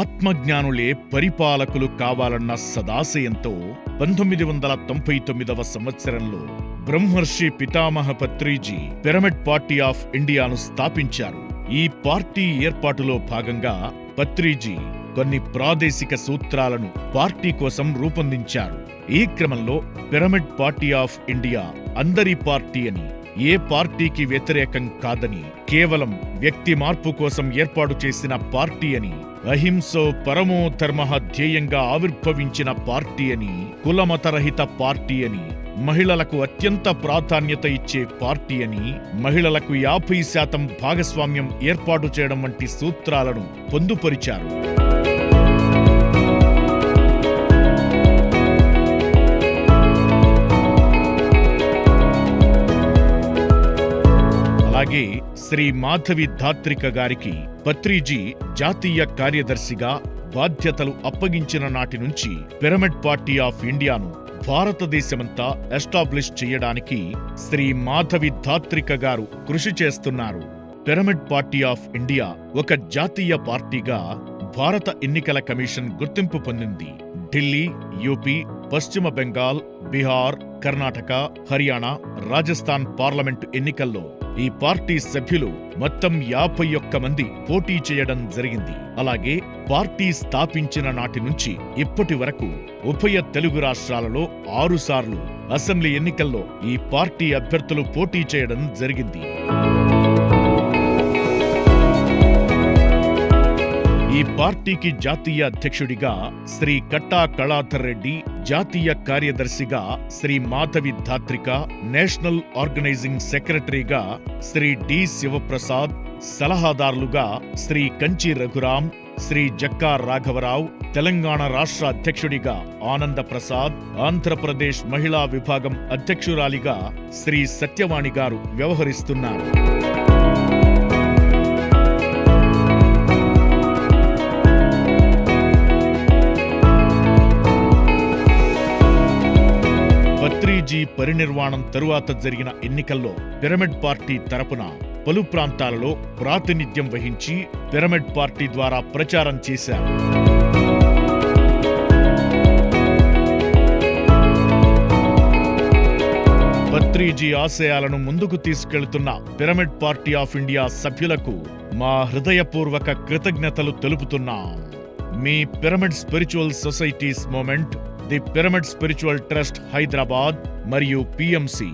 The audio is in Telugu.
ఆత్మజ్ఞానులే పరిపాలకులు కావాలన్న సదాశయంతో పంతొమ్మిది వందల తొంభై తొమ్మిదవ సంవత్సరంలో బ్రహ్మర్షి పితామహ పత్రిజీ పిరమిడ్ పార్టీ ఆఫ్ ఇండియాను స్థాపించారు. ఈ పార్టీ ఏర్పాటులో భాగంగా పత్రిజీ కొన్ని ప్రాదేశిక సూత్రాలను పార్టీ కోసం రూపొందించారు. ఈ క్రమంలో పిరమిడ్ పార్టీ ఆఫ్ ఇండియా అందరి పార్టీ అని ఏ పార్టీకి వ్యతిరేకం కాదని కేవలం వ్యక్తి మార్పు కోసం ఏర్పాటు చేసిన పార్టీ అని అహింసో పరమో ధర్మ ధ్యేయంగా ఆవిర్భవించిన పార్టీ అని కులమతరహిత పార్టీ అని మహిళలకు అత్యంత ప్రాధాన్యత ఇచ్చే పార్టీ అని మహిళలకు యాభై శాతం భాగస్వామ్యం ఏర్పాటు చేయడం వంటి సూత్రాలను పొందుపరిచారు. అలాగే శ్రీ మాధవి ధాత్రిక గారికి పత్రిజీ జాతీయ కార్యదర్శిగా బాధ్యతలు అప్పగించిన నాటి నుంచి పిరమిడ్ పార్టీ ఆఫ్ ఇండియాను భారతదేశమంతా ఎస్టాబ్లిష్ చేయడానికి శ్రీ మాధవి ధాత్రిక గారు కృషి చేస్తున్నారు. పిరమిడ్ పార్టీ ఆఫ్ ఇండియా ఒక జాతీయ పార్టీగా భారత ఎన్నికల కమిషన్ గుర్తింపు పొందింది. ఢిల్లీ యూపీ పశ్చిమ బెంగాల్ బీహార్ కర్ణాటక హర్యానా రాజస్థాన్ పార్లమెంటు ఎన్నికల్లో ఈ పార్టీ సభ్యులు మొత్తం యాభై ఒక్క మంది పోటీ చేయడం జరిగింది. అలాగే పార్టీ స్థాపించిన నాటి నుంచి ఇప్పటి వరకు ఉభయ తెలుగు రాష్ట్రాలలో ఆరుసార్లు అసెంబ్లీ ఎన్నికల్లో ఈ పార్టీ అభ్యర్థులు పోటీ చేయడం జరిగింది. పార్టీకి జాతీయ అధ్యక్షుడిగా శ్రీ కట్టా కళాధర్ రెడ్డి జాతీయ కార్యదర్శిగా శ్రీ మాధవి ధాత్రిక నేషనల్ ఆర్గనైజింగ్ సెక్రటరీగా శ్రీ డి శివప్రసాద్ సలహాదారులుగా శ్రీ కంచి రఘురాం శ్రీ జక్కా రాఘవరావు తెలంగాణ రాష్ట్ర అధ్యక్షుడిగా ఆనంద ప్రసాద్ ఆంధ్రప్రదేశ్ మహిళా విభాగం అధ్యక్షురాలిగా శ్రీ సత్యవాణి గారు వ్యవహరిస్తున్నారు. పరినిర్వాణం తరువాత జరిగిన ఎన్నికల్లో పిరమిడ్ పార్టీ తరపున పలు ప్రాంతాలలో ప్రాతినిధ్యం వహించి పిరమిడ్ పార్టీ ద్వారా ప్రచారం చేశారు. పత్రిజీ ఆశయాలను ముందుకు తీసుకెళ్తున్న పిరమిడ్ పార్టీ ఆఫ్ ఇండియా సభ్యులకు మా హృదయపూర్వక కృతజ్ఞతలు తెలుపుతున్నాం. మీ pyramid spiritual societies movement the pyramid spiritual trust Hyderabad మరియు పిఎంసి